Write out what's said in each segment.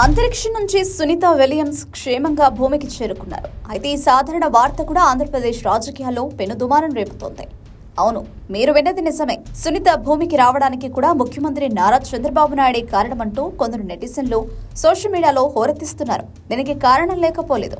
అంతరిక్షం నుంచి సునీత విలియమ్స్ క్షేమంగా భూమికి చేరుకున్నారు. అయితే ఈ సాధారణ వార్త కూడా ఆంధ్రప్రదేశ్ రాజకీయాల్లో పెనుదుమారం రేపుతోంది. అవును మీరు విన్నది నిజమే. సునీత భూమికి రావడానికి కూడా ముఖ్యమంత్రి నారా చంద్రబాబు నాయుడే కారణమంటూ కొందరు నెటిజన్లు సోషల్ మీడియాలో హోరెత్తిస్తున్నారు. దీనికి కారణం లేకపోలేదు.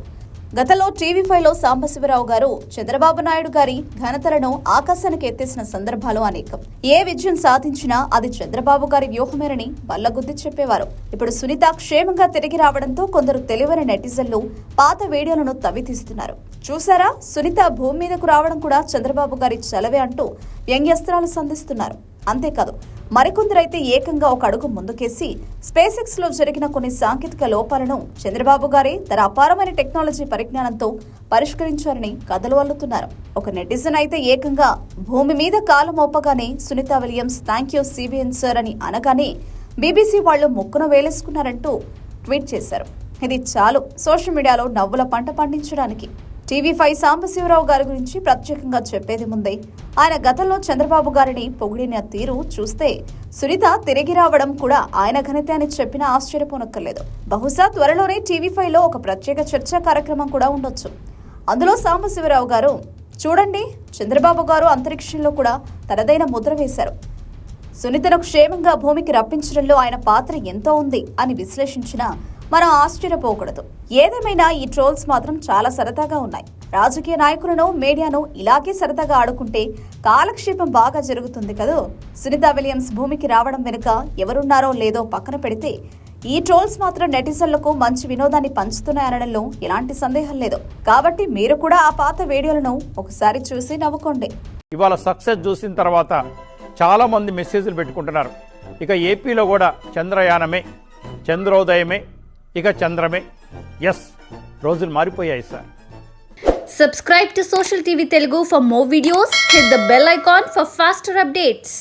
గతంలో టీవీ ఫైవ్లో సాంబశివరావు గారు చంద్రబాబు నాయుడు గారి ఘనతలను ఆకాశానికి ఎత్తేసిన సందర్భాలు అనేకం. ఏ విజయం సాధించినా అది చంద్రబాబు గారి వ్యూహమేనని బల్లగుద్ది చెప్పేవారు. ఇప్పుడు సునీత క్షేమంగా తిరిగి రావడంతో కొందరు తెలివైన నెటిజన్లు పాత వీడియోలను తవ్వితీస్తున్నారు చూసారా? సునీత భూమి మీదకు రావడం కూడా చంద్రబాబు గారి చలవే అంటూ వ్యంగ్యస్త్రాలు సంధిస్తున్నారు. అంతేకాదు మరికొందరైతే ఏకంగా ఒక అడుగు ముందుకేసి స్పేస్ ఎక్స్లో జరిగిన కొన్ని సాంకేతిక లోపాలను చంద్రబాబు గారే తన అపారమైన టెక్నాలజీ పరిజ్ఞానంతో పరిష్కరించారని కథలు అల్లుతున్నారు. ఒక నెటిజన్ అయితే ఏకంగా భూమి మీద కాలు మోపగానే Sunita Williams thank you CBN sir అని అనగానే బీబీసీ వాళ్ళు ముక్కును వేలేసుకున్నారంటూ ట్వీట్ చేశారు. ఇది చాలు. సోషల్ మీడియాలో నవ్వుల పంట పండించడానికి. టీవీ ఫైవ్ సాంబశివరావు గారి గురించి ప్రత్యేకంగా చెప్పేది ముందే. ఆయన గతంలో చంద్రబాబు గారిని పొగిడిన తీరు చూస్తే సునీత తిరిగి రావడం కూడా ఆయన ఘనతే అని చెప్పినా ఆశ్చర్యపోనక్కర్లేదు. బహుశా త్వరలోనే టీవీ ఫైవ్లో ఒక ప్రత్యేక చర్చా కార్యక్రమం కూడా ఉండొచ్చు. అందులో సాంబశివరావు గారు చూడండి చంద్రబాబు గారు అంతరిక్షంలో కూడా తనదైన ముద్ర వేశారు. సునీతను క్షేమంగా భూమికి రప్పించడంలో ఆయన పాత్ర ఎంతో ఉంది అని విశ్లేషించిన మనం ఆశ్చర్యపోకూడదు. ఏదేమైనా ఈ ట్రోల్స్ మాత్రం చాలా సరదాగా ఉన్నాయి. రాజకీయ నాయకులను మీడియాను ఇలాగే సరదాగా ఆడుకుంటే కాలక్షేపం బాగా జరుగుతుంది కదూ? సునీత విలియమ్స్ భూమికి రావడం వెనుక ఎవరున్నారో లేదో పక్కన పెడితే ఈ ట్రోల్స్ మాత్రం నెటిజన్లకు మంచి వినోదాన్ని పంచుతున్నాయనడంలో ఎలాంటి సందేహం లేదు. కాబట్టి మీరు కూడా ఆ పాత వీడియోలను ఒకసారి చూసి నవ్వుకోండి. ఇవాళ సక్సెస్ చూసిన తర్వాత చాలా మంది మెసేజ్లు పెట్టుకుంటున్నారు. ఇక ఏపీలో కూడా చంద్రయానమే చంద్రోదయమే ఇక చంద్రమే. ఎస్ రోజులు మారిపోయాయి sir. Subscribe to social TV Telugu for more videos hit the bell icon for faster updates